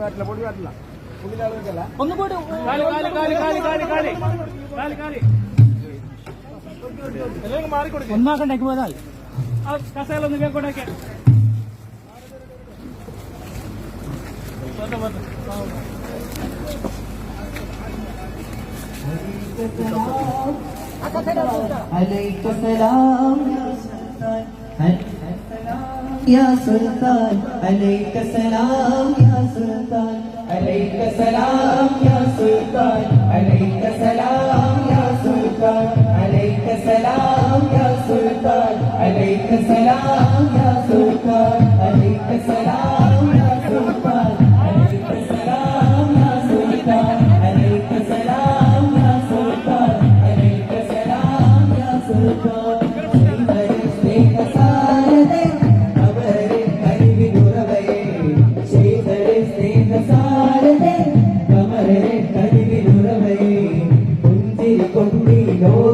പാടില്ല പൊടി പാടില്ല ഒന്ന് പോയിട്ട് ഒന്നാക്കണ്ടേക്ക് പോയതായി കസേല ഒന്ന് കേൾക്കൊണ്ടേക്ക് عليك سلام يا سلطان يا سلطان عليك سلام يا عليك سلام يا سلطان عليك سلام يا سلطان عليك سلام يا سلطان عليك سلام Nino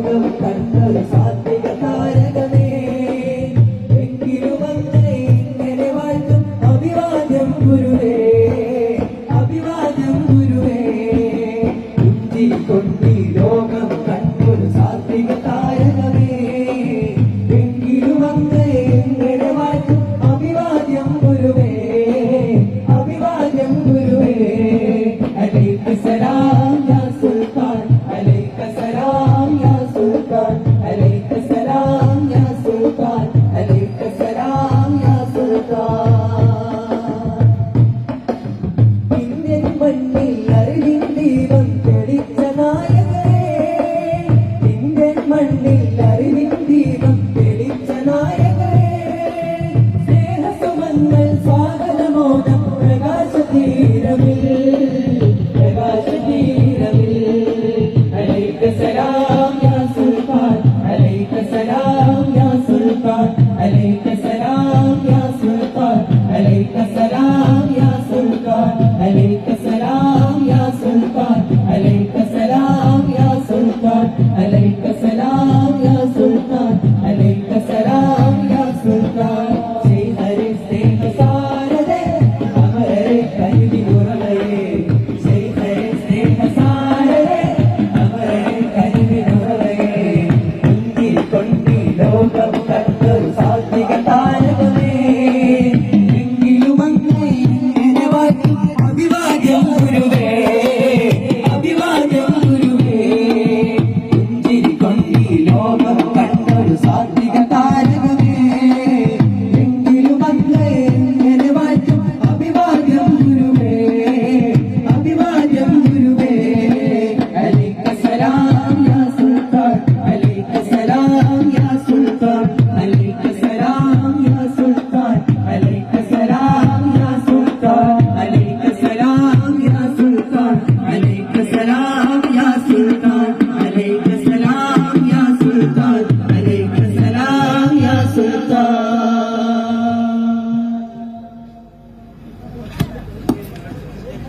mãe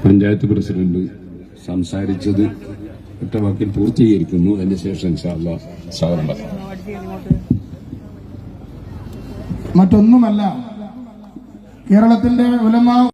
പഞ്ചായത്ത് പ്രസിഡന്റ് സംസാരിച്ചത് ഒറ്റ വാക്കിൽ പൂർത്തീകരിക്കുന്നു. അതിനുശേഷം മറ്റൊന്നുമല്ല കേരളത്തിന്റെ ഉലമാ